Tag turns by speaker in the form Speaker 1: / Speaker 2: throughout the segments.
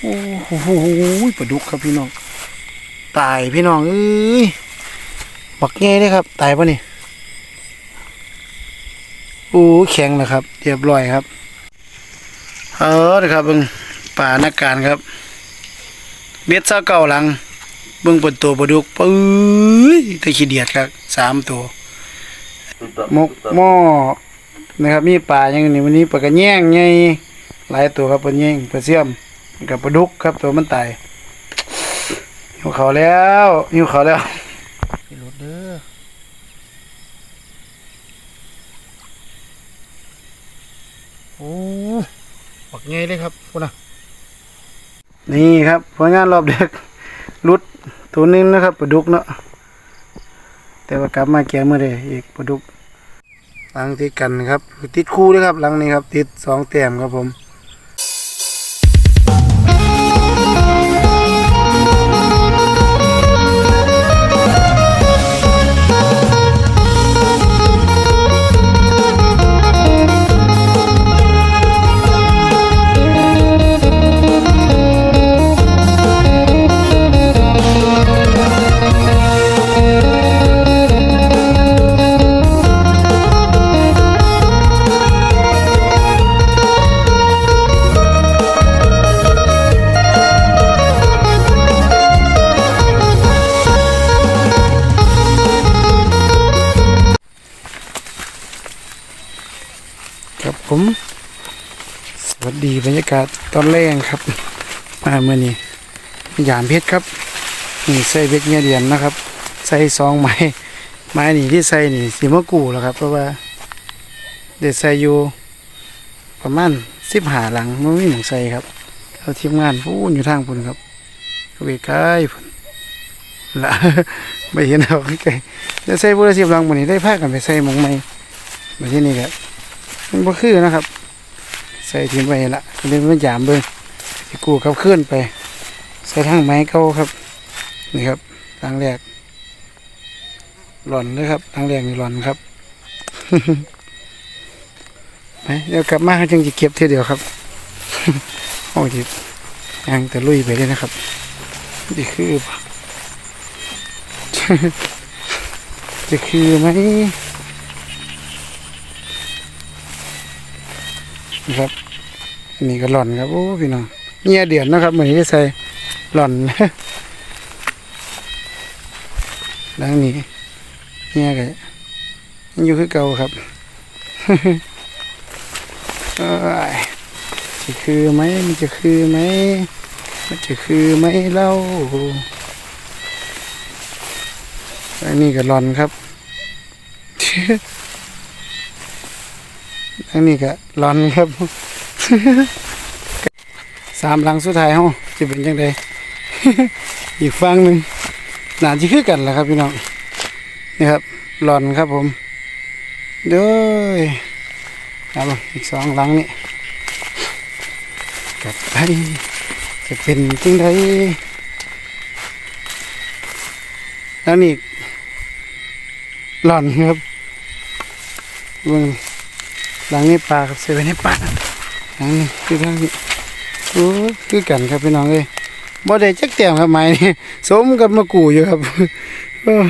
Speaker 1: โอ้โหปลาดุกครับพี่น้อง ตายพี่น้องเอ้ยบักแง่เลยครับ ตายปะนี่โอ้แข็งนะครับ เรียบร้อยครับเออนะครับเบิ่งป่านักการครับ เบ็ดเศร้าเก่าหลังเบิ่งเปิดตัวปลาดุกปื้ยตะขี้เดียดครับสามตัวมกหม้อนะครับมีปลาอย่างนี้วันนี้ปลากระแยงไง หลายตัวครับปลาแยงปลาเสี่ยมกับปลาดุกครับตัวมันตายหิวเขาวแล้วหิวเขาวแล้วพี่รถเด้อโอ้ปักไงเลยครับพวกน่ะนี่ครับผลงานรอบเด็กรุดตัวหนึงนะครับปลาดุกเนาะแต่ว่ากลับมาแก่เมื่อใดอีกปลาดุกหลังติดกันครับ ติดคู่ด้วยครับหลังนี้ครับ ติดสองแต้มครับผม ครับผม สวัสดีบรรยากาศตอนแรกครับ มาเมื่อนี้ยามเพชรครับ นี่ใส่เพชรเงี้ยเดียนนะครับ ใส่ซองไม้ไม้นี่ที่ใส่นี่สีมะกรูแล้วครับ เพราะว่า เด็ดใส่อยู่ประมาณสิบหาหลังไม่มีหนังใส่ครับเอาทีมงานพูนอยู่ทางพุ่นครับเอาไปใกล้พุ่นละไม่เห็นเอาใกล้ๆจะใส่พูละสิบหลังวันนี้ได้พากันไปใส่หมองไม้มาที่นี่ครับ มันบ่คือนะครับ ใส่ทิ้งไปละเล่นมันยามเบิ่งสิกูขับเคลื่อนไป ใส่ทางไม้เก่าครับ นี่ครับทางแรกหล่อนเลยครับทางแรกนี่หล่อนครับไปเดี๋ยวกลับมาจึงจะเก็บเท่เดียวครับโอ้ยยังแต่ลุยไปเลยนะครับนี่คือจะคือไหม นะครับอันนี้ก็หล่อนครับโอ้พี่น้องเงียเดือนนะครับเหมือนที่ใส่หล่อนแล้วนี้เงียกันยังอยู่คือเก่าครับเอ้ยจะคือไหมมันจะคือไหมมันจะคือไหมเล่าอันนี้ก็หล่อนครับ อันนี้ก็ร้อนครับสามหลังสุดท้ายเฮาจะเป็นยังไงอีกฝั่งหนึ่งหน่าจะคือกันแหละครับพี่น้องนี่ครับร้อนครับผมเด้อครับอีกสองหลังนี่กลับไปจะเป็นจังไดแล้วนี่ร้อนครับเบิ่ง หลังนี้ปลาครับเซเว่นให้ปลาหลังนี้คือทางนี้โอ้คือกันครับพี่น้องเอ้ยบ่ได้จักแต้มครับไม้นี่สมกับมากูอยู่ครับอ้ย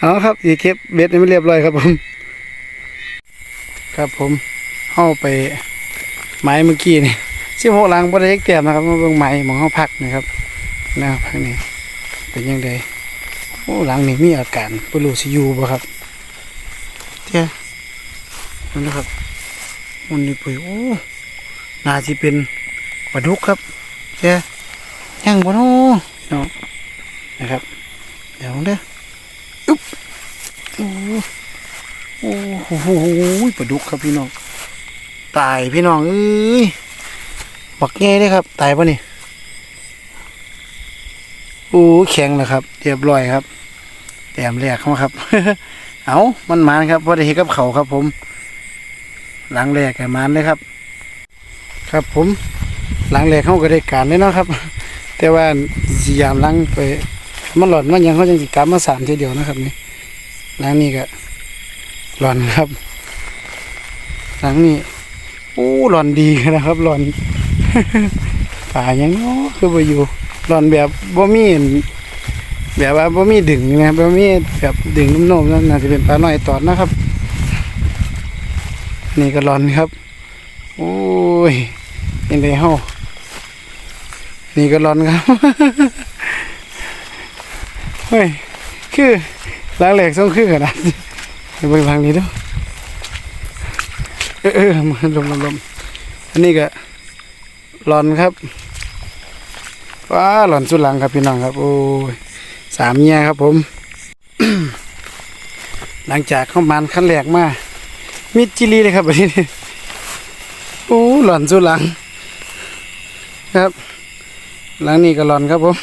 Speaker 1: เอาครับอีเก็บเบ็ดให้มันเรียบร้อยครับผม ครับผมเข้าไปไม้เมื่อกี้นี่สิบหกหลังบ่ได้จักแต้มนะครับมาเบิ่งไม้หมองเฮาพักนะครับนะครับพักนี้เป็นยังไงโอ้หลังนี้มีอาการบ่รู้สิอยู่บ่ครับเจ้านั่นนะครับ มันนี่ไปโอ้น่าจะเป็นปลาดุกครับเจ้ยังบ่เนาะพี่น้องนะครับ เดี๋ยวเด้ออุ๊บโอ้โอ้โหปลาดุกครับพี่น้องตายพี่น้องเอ้ยบักแง่เลยครับ ตายปะนี่โอ้แข็งนะครับเรียบร้อยครับแต้มแรกเข้ามาครับ เอามันมานครับพอได้เห็นกับเขาครับผม หลังแรกแกมันเลยครับ ครับผมหลังแรกเขาก็ได้การเลยเนาะครับ แต่ว่าสยามหลังไปมันหล่อนมันยังเขาจังสิกลับมาสามทีเดียวนะครับนี่หลังนี้ก็หล่อนครับ หลังนี้โอ้หล่อนดีนะครับหล่อนป่ายังเนาะคือบ่อยู่หลอนแบบบ่มีแบบว่าบ่มีดึงนะบ่มีแบบดึงนุ่มๆนั่นน่าจะเป็นปลาหน้อยตอดนะครับ นี่ก็หลอนครับโอ้ยเป็นไงเฮานี่ก็หลอนครับเฮ้ยคือล้างแหลกส่งคือขนาดนี้ไปเบิ่งทางนี้ดูเออเออมาลมลมลมอันนี้ก็หลอนครับว้าหลอนสุดหลังครับพี่น้องครับ โอ้ยสามเงียครับผม หลังจากเข้ามานขั้นแรกมา มิดจิลีเลยครับวันนี้โอ้หลอนสุดหลัง ครับ หลังนี้ก็หลอนครับผม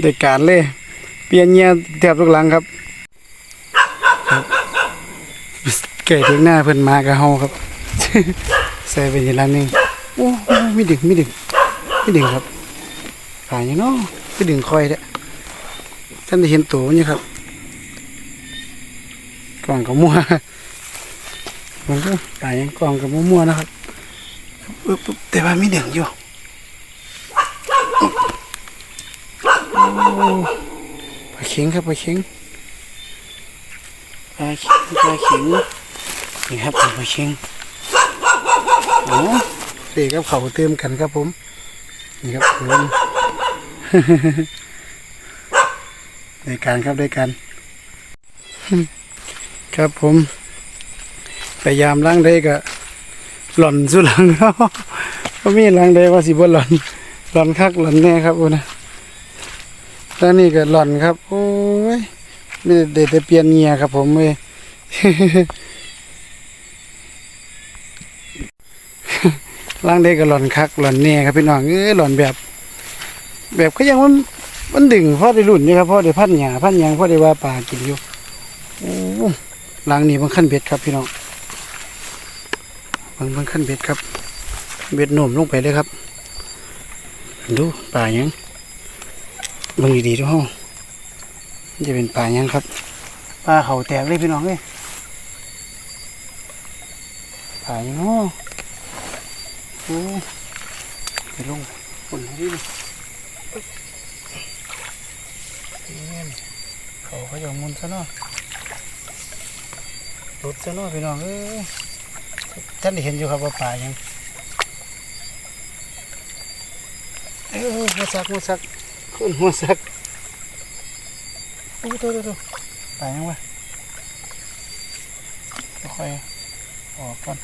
Speaker 1: เด็กการเลย เปลี่ยนเงียแทบทุกหลังครับเกิดถึงหน้าเพิ่นมากระเฮาครับใส่ไปอีกหลังหนึงโอ้ไม่ดึงไม่ดึงไม่ดึงครับขายยังเนาะไม่ดึงคอยเด้ท่านได้เห็นตัวมันอยู่ครับ กล่องกับมัวมันก็ขายยังกล่องกับมัวๆนะครับปึ๊บแต่ว่าไม่ดึงอยู่โอ้ปลาเข็งครับปลาเข็งปลาเข็งปลาเข็งนี่ครับปลาเข็งโอ้เด็กกับเขาเติมกันครับผม นี่ครับผมในการครับด้วยกัน ครับผมพยายามล้างได้ก็หล่อนสุดหลังครับก็มีล้างได้ว่าสิบ่หล่อนหล่อนคักหล่อนแน่ครับโอ้นะแล้วนี่ก็หล่อนครับ โอ้ยไม่ได้แต่เปลี่ยนเงียครับผมเว้ยล้างได้ก็หล่อนคักหล่อนแน่ครับพี่น้องเอ้ยหล่อนแบบ แบบก็ยังมันมันดึงพ่อได้รุ่นนี่ครับพ่อได้พันหยาพันหยางพ่อได้ว่าปลากินอยู่ ล้างนี่มันขั้นเบ็ดครับพี่น้องมันมันขั้นเบ็ดครับ เบ็ดหนุ่มลงไปเลยครับ ดูปลายังเบิ่งดีๆทุกห้องจะเป็นปลายังครับปลาเขาแตกเลยพี่น้องเลยปลายังเนาะโอ้ไปลงคนนี้ดินี่เขาเขาจะมุนซะเนาะ รถซะเนาะพี่น้องเอ้ยท่านได้เห็นอยู่ครับว่าป่ายังเอ้ยหัวซักหัวซักคุณหัวซักโอ้ตัวตัวตัวป่ายังวะค่อยออกก่อน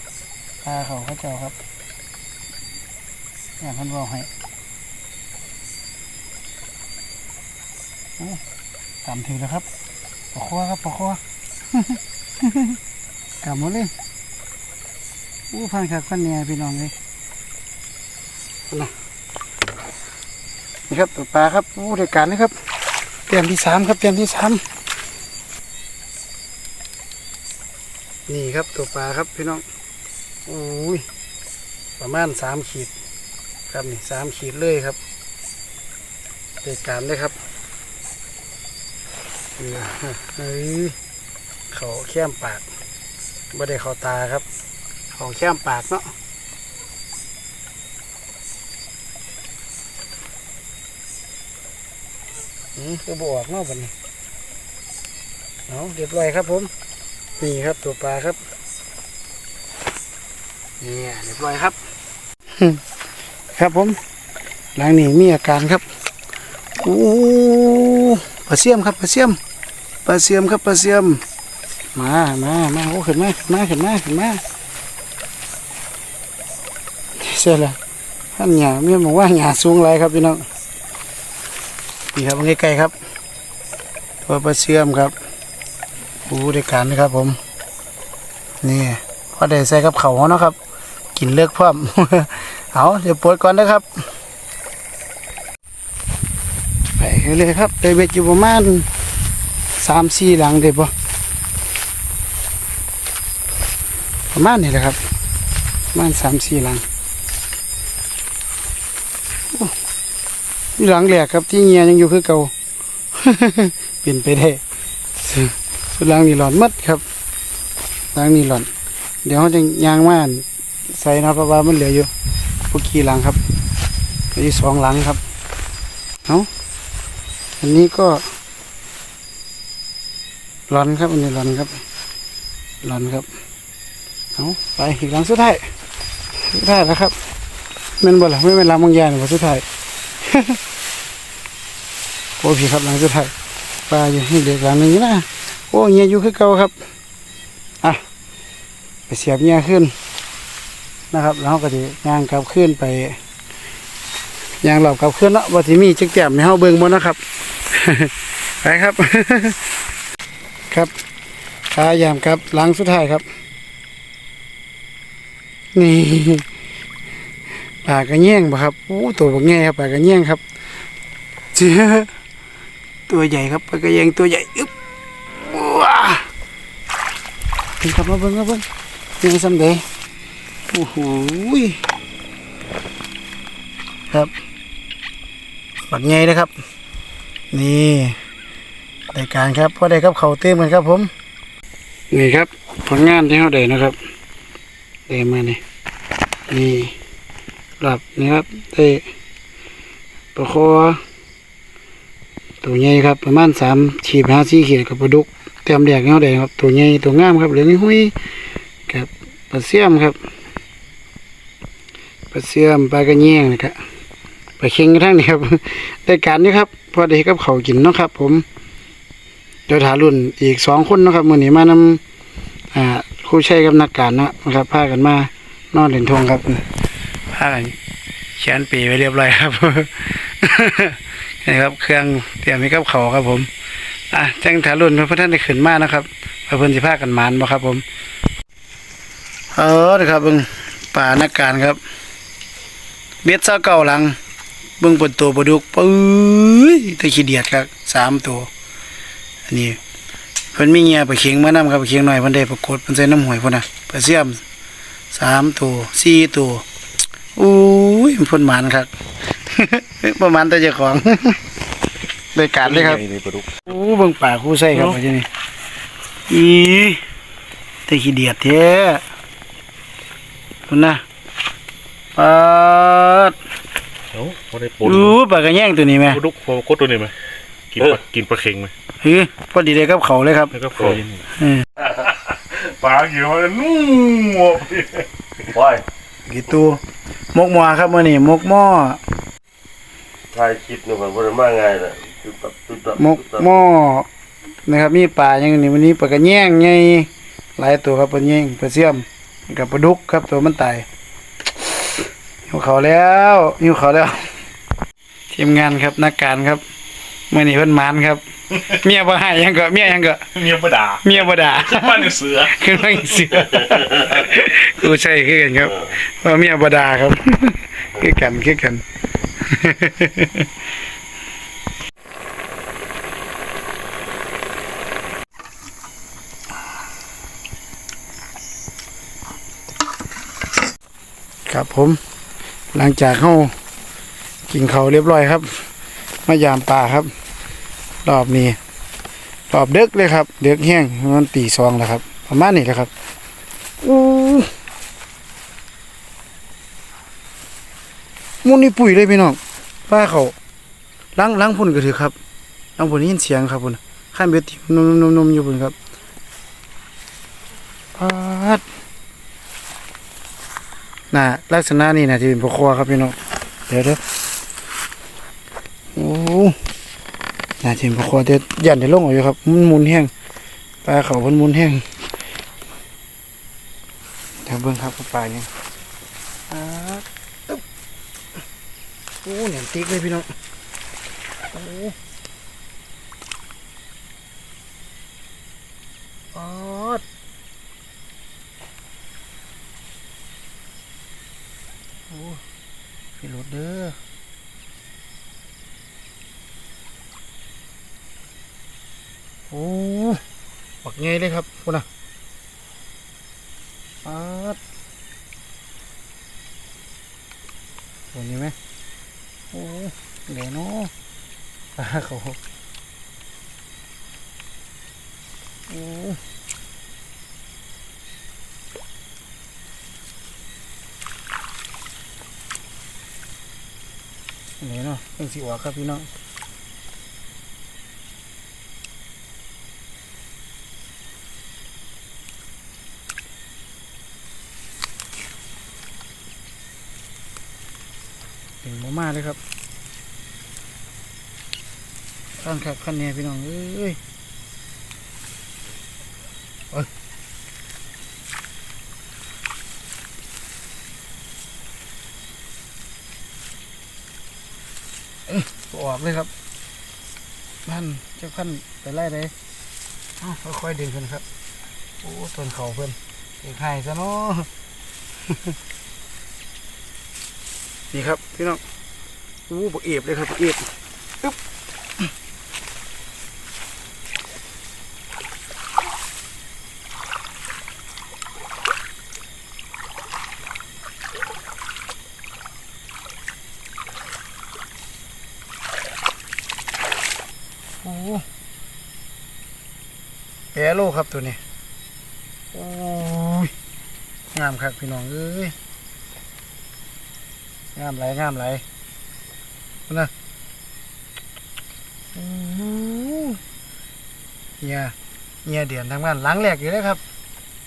Speaker 1: ปลาเขาเขาเจ้าครับเนี่ยเพันบอกให้ตามถือแล้วครับปะคว้าครับปะคว้า กลับหมดเลยอู้พันขาดพันเนี่ยพี่น้องเลยนะนี่ครับตัวปลาครับอู้รายการเลยครับเตรียมที่สามครับเตรียมที่สามนี่ครับตัวปลาครับพี่น้องโอ้ยประมาณสามขีดครับนี่สามขีดเลยครับเหตุการณ์เลยครับเออเฮ้ยเขาแค้มปาก ไม่ได้เขาตาครับเขาแค้มปากเนาะอืมคือบอกเนาะบัดนี้เอาเรียบร้อยครับผม นี่ครับตัวปลาครับนี่เรียบร้อยครับ ครับผม หลังนี้มีอาการครับโอ้ปลาเสียมครับปลาเสียมปลาเสียมครับปลาเสียม มามามาโอ้ขึ้นมาขึ้นมาขึ้นมาขึ้นมาเสียละท่านหยาเมียบอกว่าหยาสูงไรครับพี่น้องนี่ครับใกล้ๆครับตัวปลาเสียมครับโอ้ด้การนะครับผม นี่พอได้ใส่กับเขาเนาะครับ กินเลือกพร้อมเอาเดี๋ยวปวดก่อนนะครับ ไปเลยครับไปเบ็ดอยู่ประมาณสามสี่หลังเด็ดปะ ประมาณนี้แหละครับประมาณสามสี่หลังหลังแหลกครับที่เงียยังอยู่คือเก่าเปลี่ยนไปได้ส่วนหลังนี่หลอนมัดครับหลังนี่หลอน เดี๋ยวเขาจะยางม่านใส่นะเพราะว่ามันเหลืออยู่พวกกี่หลังครับเหลืออยู่สองหลังครับเอาอันนี้ก็ร้อนครับอันนี้ร้อนครับร้อนครับ เอาไปอีกหลังสุดท้ายสุดท้ายแล้วครับแมันบ่ล่ะไม่เป็นหลังบางอย่างหรอกสุดท้ายโอ้พี่ครับหลังสุดท้ายปลาอยู่ให้เด็กหลังนึงนะโอ้เงี้ยอยู่คือเก่าครับอะไปเสียบเงี้ยขึ้นนะครับแล้วก็จะย่างกลับขึ้นไปย่างหลอบกลับขึ้นเนาะว่าที่มีจักแจ่มในเฮาเบิ่งบ่นะครับไปครับ ครับพยายามครับหลังสุดท้ายครับ นี่ปลากระแยงบ่ครับโอ้ตัวบักแง่ครับปลากระแยงครับเจ้าตัวใหญ่ครับปลากระแยงตัวใหญ่อึ๊บว้าถึงครับมาเบิ่งมาเบิ่งยังสำเดโอ้โหครับบักแง่เลยครับ นี่รายการครับพอได้ครับเขาเต็มกันครับผม นี่ครับ ผลงานที่เขาได้นะครับ ได้มานี่นี่หลับนี่ครับได้ปลาคอตัวใหญ่ครับประมาณสามขีดห้าสี่เขีดกับปลาดุกเตรียมแดกเขาได้ครับตัวใหญ่ตัวงามครับเหลืองหุ้ยกับปลาเสี่ยมครับปลาเสี่ยมปลากระเนียงนะครับปลาเค็งกระทั่งนี่ครับได้การนี่ครับพอได้กับเขากินเนาะครับ ผมเดี๋ยวถารุ่นอีกสองคนนะครับมือนี้มานำอ่า ครู่ชัยกับนักการเนาะนะครับพากันมานอนเล่นทงครับพากันเขียนปีไว้เรียบร้อยครับนี่ครับ เครื่องเตรียมให้กับเขาวครับผมอะแจ้งถารุ่นเพื่อท่านได้ขึ้นมานะครับเพื่อเพื่อนสิพากันหมานบ่ครับ ผมเออเด้อครับเบิ่งป่านักการครับ เบ็ดเศร้าเก่าหลังเบิ่งปนตัวปลาดุกปื้ยตะขี้เดียดครับสามตัว อันนี้ เพิ่นมีเงียไปเคียงมานำครับไปเคียงหน่อยเพิ่นได้ปรากฏเพิ่นใส่น้ำหอยพุ่นน่ะปลาเสี่ยมสามตัวสี่ตัวอุ้ยเพิ่นหมานครับประมาณตัวเจ้าของได้การเลยครับ
Speaker 2: นี่ปลาดุก
Speaker 1: โอ้เบิ่งป่าคู่ใส่ครับว่าจังนี้อีแต่ขี้เดียดแท้พุ่นน่ะปาด
Speaker 2: เอ้าเขาได้ปน
Speaker 1: อู้ปลากระแยงตัวนี้แม่
Speaker 2: ปลาดุกพอโคตรตัวนี้ไหม กินปลากินปลาเค็งไหม
Speaker 1: เฮ้ยพอดีเลยกับเขาเลยครับ
Speaker 2: แล้วก็ฟอย
Speaker 1: เออ
Speaker 2: ปลาอยู่มันนุ่ม
Speaker 3: ว้าย
Speaker 1: กี่ตัวมกหม้อครับมื้อนี้มกหม้อ
Speaker 3: ถ่ายคลิปหนึ่งมันบ่ได้มาง่ายน่ะตุ๊บตับตุ๊บตับ
Speaker 1: มกหม้อนะครับ มีปลาอย่างนี้วันนี้ปลากระแยงไงหลายตัวครับปลาแยงปลาเสี่ยมกับปลาดุกครับตัวมันตายหิวเขาวแล้วหิวเขาวแล้วทีมงานครับนักการครับเมื่อนี้เพิ่นหมานครับ เมียบ่ให้หยังก็เมียหยังก็
Speaker 2: เมียปลาดา
Speaker 1: เมียบ่ด่า
Speaker 2: บ้านเสือ
Speaker 1: ขึ้นมาอีกเสือกูใช่คือกันครับว่าเมียบ่ด่าครับคือกันคือกันครับผม หลังจากเข้ากินเขาวเรียบร้อยครับ มายามป่าครับ รอบนี้ รอบเด็กเลยครับเด็กแห้งมันตีสองแล้วครับ ประมาณนี้แหละครับอู้มุนนี่ปุ๋ยเลยพี่น้องป้าเขาล้างล้างพุ่นก็ถือครับล้างพุ่นได้ยินเสียงครับพุ่นข้ามเบ็ดนมนมนมอยู่พุ่นครับปาดน่ะลักษณะนี้นะที่เป็นพวกคอครับพี่น้องเดี๋ยวเดี๋ยว โอ้น่าเป็นพอจะยันได้ลงอาอยู่ครับมันมุนแห้งปลาเขาเพิ่นมุนแห้งเดี๋ยวเบิ่งครับปลาเนี่ยอ่าตึ๊บโอ้เหนี่ยติ๊กเลยพี่น้องโอ้ออดโอ้พี่รถเด้อ โอ้ปักไงเลยครับคุณนะปัดตัวนี้ไหมโอ้เหลือเนาะปลาเขาโอ้เหลือเนาะเป็นสีวอกครับพี่น้อง มาเลยครับขั้นครับขั้นเนี่ยพี่น้องเอ้ยเอ้ยออกเลยครับนั่นเจ้าขั้นไปไล่เลยค่อยๆดึงขึ้นครับ โอ้ต้นเขาเพิ่นเอกให้ซะเนาะนี่ครับ พี่น้อง อู้บกเอฟเลยครับบกเอฟอึ๊บโอ้แอโลครับตัวนี้ โอ้ย งามครับพี่น้องเอ้ย งามไหลงามไหล นะเนี่ยเนี่ยเดียนทำงานหลังแรกอยู่เลยครับ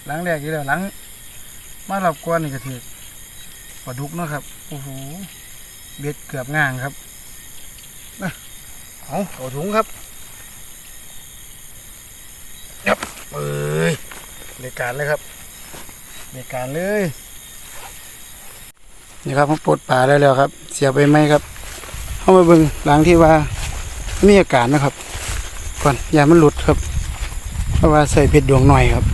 Speaker 1: หลังแรกอยู่เลยหลัง มาหลับกวนนี่ก็ถือปลาดุกเนาะครับโอ้โหเบ็ดเกือบง่างครับนะเอาเอาถุงครับยับเอ้ยในการเลยครับในการเลยนี่ครับผมปลดปลาได้แล้วครับ เสียไปไหมครับ เข้ามาเบิ่งหลังที่ว่ามีอาการนะครับ ก่อนอย่ามันหลุดครับ เพราะว่าใส่เบ็ดดวงหน่อยครับ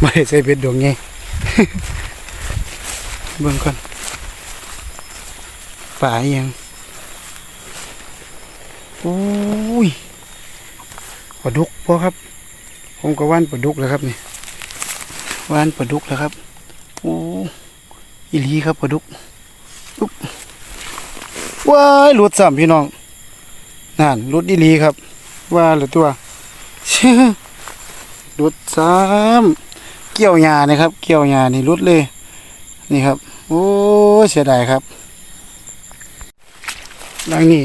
Speaker 1: ไม่ใส่เบ็ดดวงใหญ่เบิ่งก่อนป่าอิหยังโอ้ยปลาดุกพอครับ ผมก็ว่านปลาดุกแล้วครับนี่ว่านปลาดุกแล้วครับโอ้อีลีครับปลาดุกอุ๊ ว้ายหลุดสามพี่น้องนั่นหลุดดีหลีครับ ว่าหรือตัวหลุดสามเกี่ยวหญ้านะครับ เกี่ยวหญ้านี่หลุดเลย นี่ครับ โอ้เสียดายครับดังนี้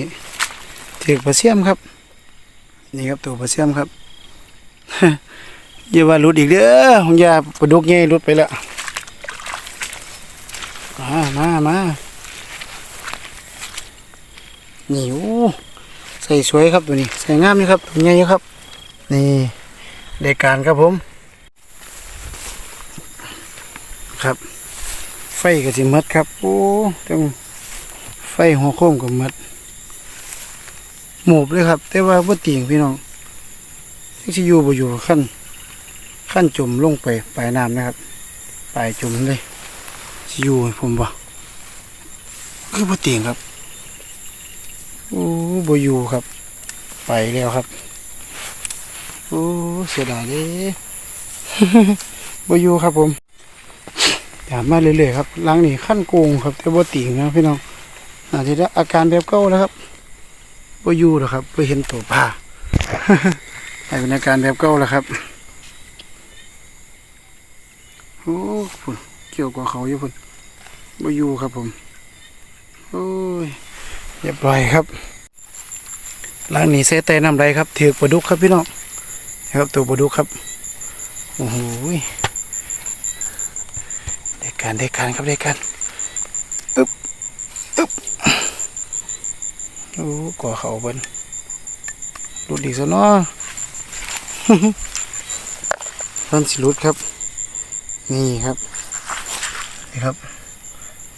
Speaker 1: ถือปลาเสียมครับ นี่ครับตัวปลาเสียมครับอย่าว่าหลุดอีกเด้อของยาปลาดุกใหญ่หลุดไปแล้วมามามา นี่โอ้ใส่สวยครับตัวนี้ใส่งามนี่ครับตัวใหญ่ครับ นี่เด็กการครับผม ครับ ไฟก็สิมัดครับโอ้ต้องไฟหัวโค้งก็หมัดหมบเลยครับ แต่ว่าบ่ตียงพี่น้องที่สิอยู่บ่อยู่ขั้นขั้นจมลงไปปลายน้ำนะครับปลายจมเลยสิอยู่ผมบ่คือบ่ตียงครับ โอ้บอยู่ครับ ไปแล้วครับ โอ้เสียดายเด้บอยู่ครับผมถามมาเรื่อยๆครับหล้างนี่ขั้นโกงครับแต่บ่ติ่งนะพี่น้องอาจจะได้อาการแบบเก่าแล้วครับบอยู่หรอกครับไปเห็นตัวผ้าให้เป็นอาการแบบเก่าแล้วครับโอ้พุ่นเกี่ยวกับเขาอยู่พุ่นบอยู่ครับผม โอ้ย เรียบร้อยครับล้างหนีเซเตน้ำไรครับถือกปลาดุกครับพี่น้องครับตัวปลาดุกครับโอ้โหได้การได้การครับได้การอึ๊บอึ๊บโอ้ก่อเขาบนรุดดีซะเนาะต้นสิรุดครับ นี่ครับนี่ครับ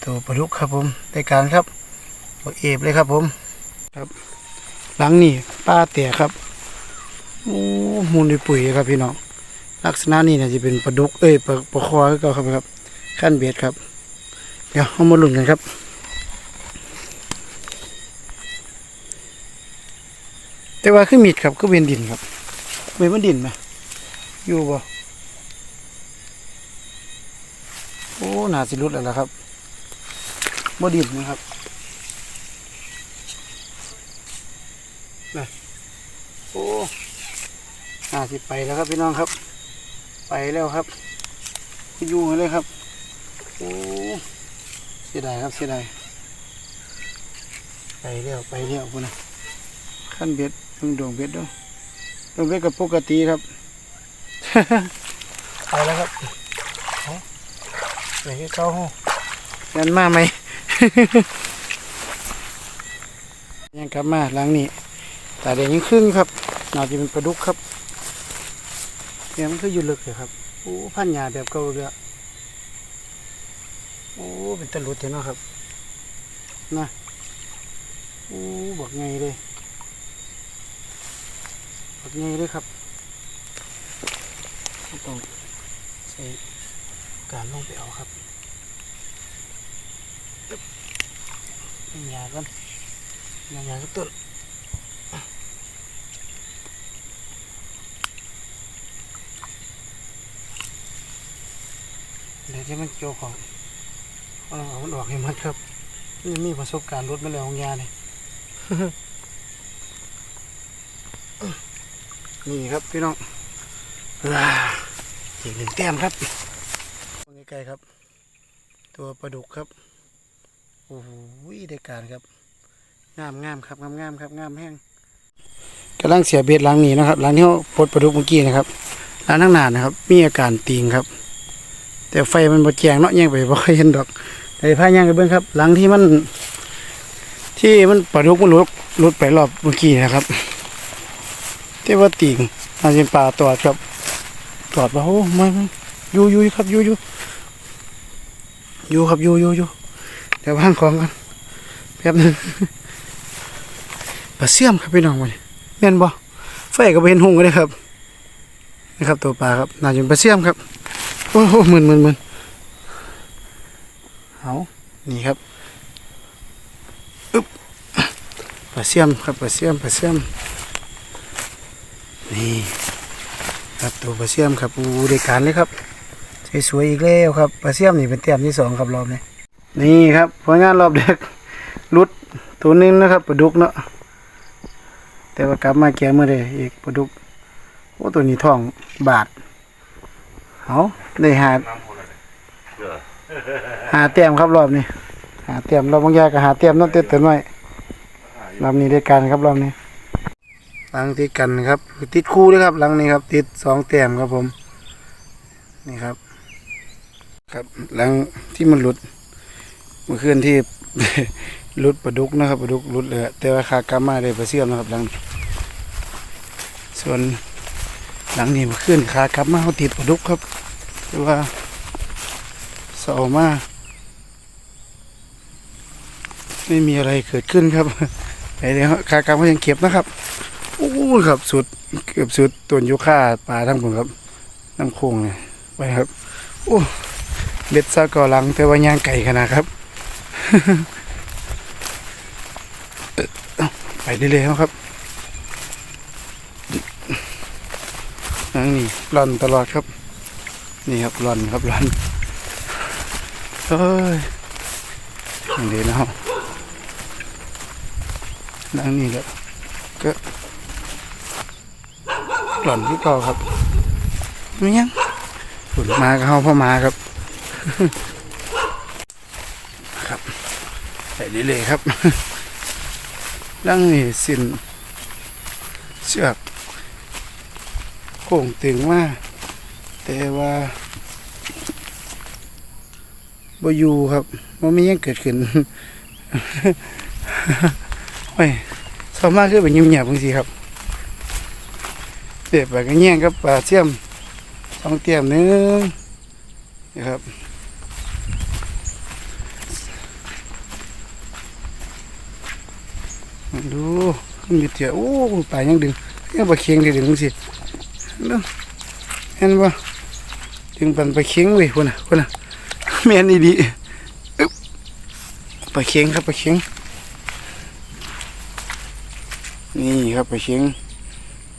Speaker 1: ตัวปลาดุกครับผมได้การครับ บักเอฟเลยครับผมครับ หลังนี่ป้าเตี่ยครับโอ้มูลในปุ๋ยครับพี่น้องลักษณะนี้เนี่จะเป็นปลาดุกเอ้ยปลาปลาคอก็ครับครับขั้นเบ็ดครับ เดี๋ยวเอามาลุ้นกันครับแต่ว่าขึ้นมีดครับก็เป็นดินครับเวียนมันดินไหมอยู่บ่โอ้หนาสิรุดแล้วล่ะครับบ่ดินนะครับ โอ้น่าสิไปแล้วครับพี่น้องครับ ไปแล้วครับอยู่เลยครับโอ้เสียดายครับเสียดายไปเร็วไปเร็วพุ่นะขั้นเบ็ดต้องดวงเบ็ดด้วยดวงเบ็ดกับปกติครับไปแล้วครับเอาไปให้เขาห้องยันมาไหมยังกลับมาหลังนี้ แตาแดงยังครึ่งครับน่าจะเป็นปลาดุกครับเนี่ยมันคืออยู่ลึกเลยครับโอ้พันหยาแบบเก่าเลยอะโอ้เป็นตะลุดเนาะครับนะโอ้บอกไงเลยบอกไงเลยครับต้องใช้การลงไปเอาครับหยากันหยาก็ต้น เดี๋ยว ที่มันโจของเอาลองเอามันออกให้มันครับนี่มีประสบการณ์รถมาแล้วของยาเนี่ยนี่ครับพี่น้องว้าอีกหนึ่งแต้มครับไกลๆครับ ตัวปลาดุกครับโอ้โหได้การครับงามงามครับงามงามครับงามแห้งกำลังเสียเบ็ดหลังนี้นะครับหลังที่เขาปลดปลาดุกเมื่อกี้นะครับหลังทั้งนานนะครับ มีอาการติงครับ แต่ไฟมันบ่แจงเนาะยังไปบ่ค่อยเห็นดอกแต่พายังกันเบิ่งครับ หลังที่มัน ที่มันปลาดุกมันลุดลุดไปรอบเมื่อกี้นะครับที่ว่าติ่งอาจจะเป็นปลาตอดครับตอดว่าโอ้ไม่ไม่อยู่อยู่ครับอยู่อยู่อยู่ครับอยู่อยู่อยู่เดี๋ยววางของกันแป๊บหนึงปลาเสี่ยมครับพี่น้องมันแม่นบ่ไฟก็บ่เห็นหงเลยครับนะครับ ตัวปลาครับน่าจะเป็นปลาเสี่ยมครับ โอ้โหหมื่นหมื่นหมื่นเอานี่ครับอึ๊บปลาเสียมครับปลาเสียมปลาเสียมนี่ครับตัวปลาเสียมครับอูเด็กการเลยครับสวยๆอีกแล้วครับปลาเสียมนี่เป็นแต้มที่สองครับรอบนี้นี่ครับผลงานรอบเด็กรุดตัวหนึงนะครับปลาดุกเนาะแต่ว่ากลับมาแก้มือเลยอีกปลาดุกโอ้ตัวนี้ทองบาท เอาได้หา
Speaker 3: น้ำคนละเด้อ
Speaker 1: หาเตียมครับรอบนี้ หาเตียมรอบบางอยางก็หาเตียมน้องเต็มเต็มหน่อยรอบนี้ได้กันครับรอบนี้หลังติดกันครับติดคู่ด้วยครับหลังนี้ครับ ติดสองเตียมครับผม นี่ครับ ครับหลังที่มันหลุดเมื่อคืนที่หลุดปลาดุกนะครับปลาดุกหลุดเลยแต่ว่าขากลับมาได้ปลาเสื่อมนะครับหลังนี้ส่วน หลังนี้มื่อคืนขากลับมาเขาติดปลาดุกครับแต่ว่าเสามาไม่มีอะไรเกิดขึ้นครับไอเดี๋ยวคากรรมก็ยังเก็บนะครับโอ้ครับสุดเกือบสุดต้นยูคาปลาทั้งหมดครับน้ำโค้งเนี่ยไปครับโอ้เบ็ดซาก่อลังแต่ว่าย่างไก่ขนาดครับ ไปเรื่อยครับ อันนี้ร่อนตลอดครับ นี่ครับร่อนครับร่อนเอ้ยอย่างนี้นะครับดังนี้ก็ก็หล่อนที่ก่าครับไม่ยังฝนมาก็เข้าพ่อมาครับ ครับไปเรื่อยๆครับดังนี้สินเชือก ค้งตึงมากแต่ว่าบอยู่ครับมันไม่ยังเกิดขึ้นโอ้ยชอบมากคือเป็นยิ้มหยาบบางทีครับเด็ดแบบก็แย่งกับปลาเชื่อมสองเตียมนึงนะครับดูขึ้นอเถียโอ้ปลายังดึงยังปลาเคียงที่ดึงสิ เนาะเห็นปะดึงปันไปเคียงเว้ยคนน่ะคนน่ะแม่นอีดีไปลาเค็งครับปลาเค็งนี่ครับปลาเค็ง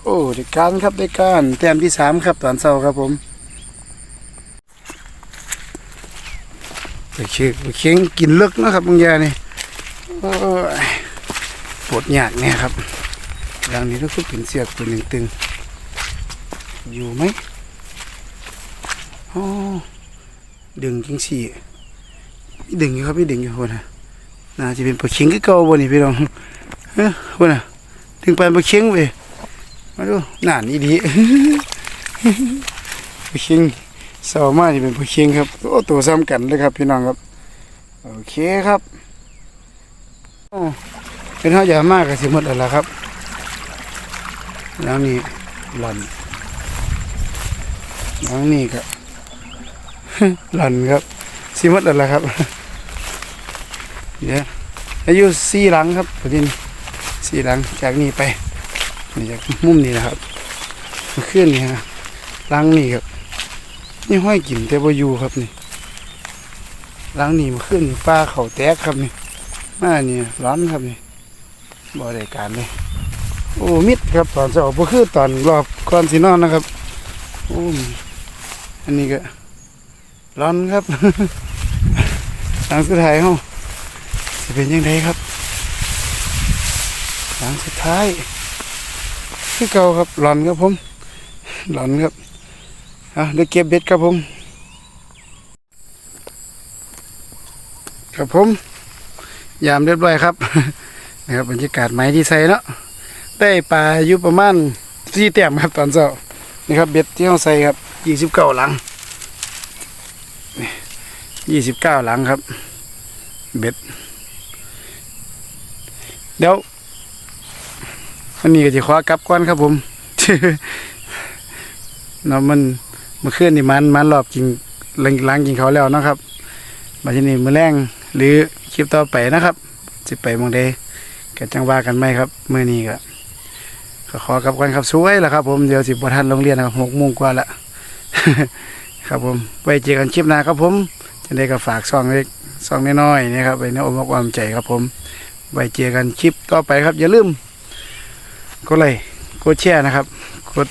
Speaker 1: โอ้ได้การครับได้การแต้มที่สามครับตอนเช้าครับผมปลาเค็งปลาเค็งกินเลึกนะครับบางอยางนี่ปวดหยากเนี่ยครับอย่างนี้รู้สึกเป็นเสียกตัวหนึ่งตึง อยู่ไหมอ๋อดึงจังสี่มีดึงอยู่ครับมีดึงอยู่คนนะน่าจะเป็นปลาเค็งคือเก่าบ่นี่พี่น้องเฮ้ยว่าน่ะถึงไปปลาเค็งเว้ยมาดูน่านอีดีปลาเค็งเสามานี่เป็นปลาเค็งครับโอ้ตัวซ้ำกันเลยครับพี่น้องครับ โอเคครับโอ้เป็นเฮาอย่ามากก็สิหมดแล้วล่ะครับ แล้วนี่หล่อน แล้วนี่ก็หล่อนครับสิหมดแล้วล่ะครับเดี๋ยวอายุสี่หลังครับประเด็นสี่หลังจากนี้ไปนี่จากมุมนี้นะครับมันขึ้นนี่ฮะหลังนี่ครับ นี่ห้อยกินแต่บ่อยู่ครับนี่หลังนี่มันขึ้นนี่ป้าเขาแตกครับนี่มาเนี่ยร้อนครับนี่บ่ได้การเลยโอ้มิดครับตอนเช้าบ่คือตอนรอบก่อนสินอนนะครับ โอ้ อันนี้ก็ร้อนครับหลังสุดท้ายเฮาจะเป็นยังไงครับ หลังสุดท้ายคือเก่าครับหลอนครับผมหลอนครับอะเดี๋ยวเก็บเบ็ดครับผม ครับผม ยามเรียบร้อยครับนะครับบรรยากาศไม้ที่ใส่เนาะได้ปลาอยู่ประมาณสี่แต้มครับตอนเช้านี่ครับเบ็ดที่เราใส่ครับ ยี่สิบเก้าหลังยี่สิบเก้าหลังครับ เบ็ด เดี๋ยววันนี้ก็จะขอกลับก่อนครับผมเนาะมันเมื่อนนี่มันมันรอบกินหลังหล้างกินเขาแล้วนะครับมาที่นี่มือแรงหรือคลิปต่อไปนะครับสิไปมองใดก็จังว่ากันไหมครับมื้อนี้ก็ก็ขอกับก่อนครับสวยแล้วครับผมเดี๋ยวสิบ่ทันโรงเรียนนะครับหกโมงกว่าละ ครับผมไว้เจอกันคลิปหน้าครับผมจะได้ก็ฝากซองเล็กซองน้อยๆนะครับไว้ในอ้อมอกอ้อมใจครับผมไว้เจอกันคลิปต่อไปครับ อย่าลืมกดไลค์กดแชร์นะครับกด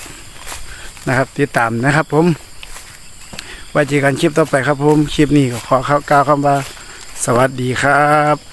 Speaker 1: นะครับติดตามนะครับ ผมไว้เจอกันคลิปต่อไปครับผมคลิปนี้ก็ขอข้าวกล่าวคำว่า สวัสดีครับ